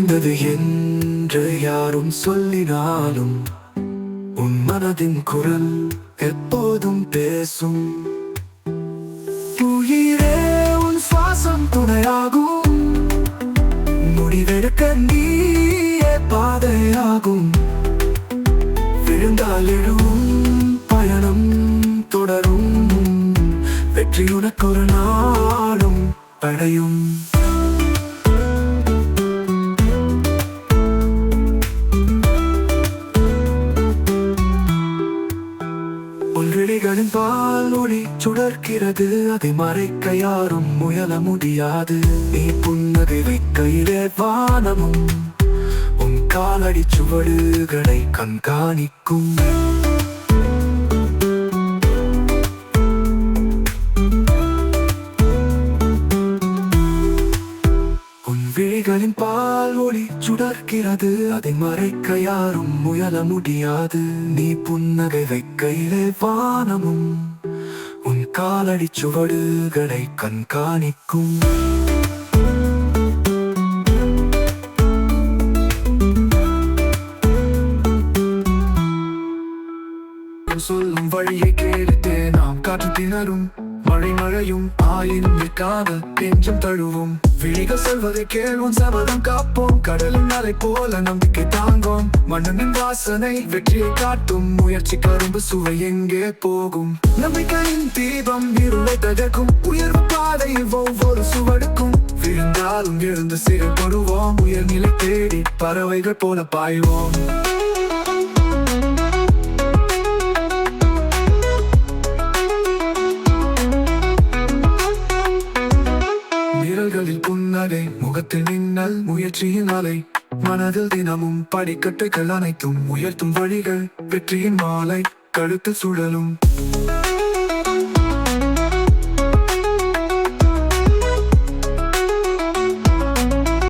முடிந்தது என்று யாரும் சொல்லினாலும் உன் மனதின் குரல் எப்போதும் பேசும். உயிரே உன் சுவாசம் துணையாகும். முடிவெடுக்க நீயே பாதையாகும். விழுந்தால் எழும் பயணம் தொடரும். வெற்றி உனக்கு ஒரு நாளும் படையும். உன் பால் ஒளி சுடர்கிறது. அதை மறைக்க யாரும் முயல முடியாது. நீ புன்னகை வைக்கையிலே வானமும் உன் காலடி சுவடுகளை கண்காணிக்கும். விழிகளின் பால் ஒளி சுடர்க்கிறது அதை மறைக்க யாரும் முயல முடியாது. நீ புன்னகை வைக்கையிலே வானமும் உன் காலடி சுவடுகளை கண்காணிக்கும். சொல்லும் வழியை கேட்டுட்டே நாம் காற்று திணறும். மழை மழையும் ஆயின் நிற்காத நெஞ்சம் தழுவும். விழிகள் செல்வதை கேள்வோம் சபதம் காப்போம். கடலின் அலை போல நம்பிக்கை தாங்கும். மண்ணின் வாசனை வெற்றியை காட்டும். முயற்சி கரும்பு சுவை எங்கே போகும்? நம்பிக்கையின் தீபம் இருளை தகர்க்கும். உயர்வு பாதை ஒவ்வொரு சுவடுக்கும். விழுந்தாலும் எழுந்து சிறப்படுவோம் உயர்நிலை தேடி பறவைகள் போல பாய்வோம். கண்களில் புன்னகை முகத்தில் மின்னல் முயற்சியின் அலை. மனதில் தினமும் படிக்கட்டுகள் அனைத்தும் உயர்த்தும் வழிகள் வெற்றியின் மாலை கழுத்து சுழலும்.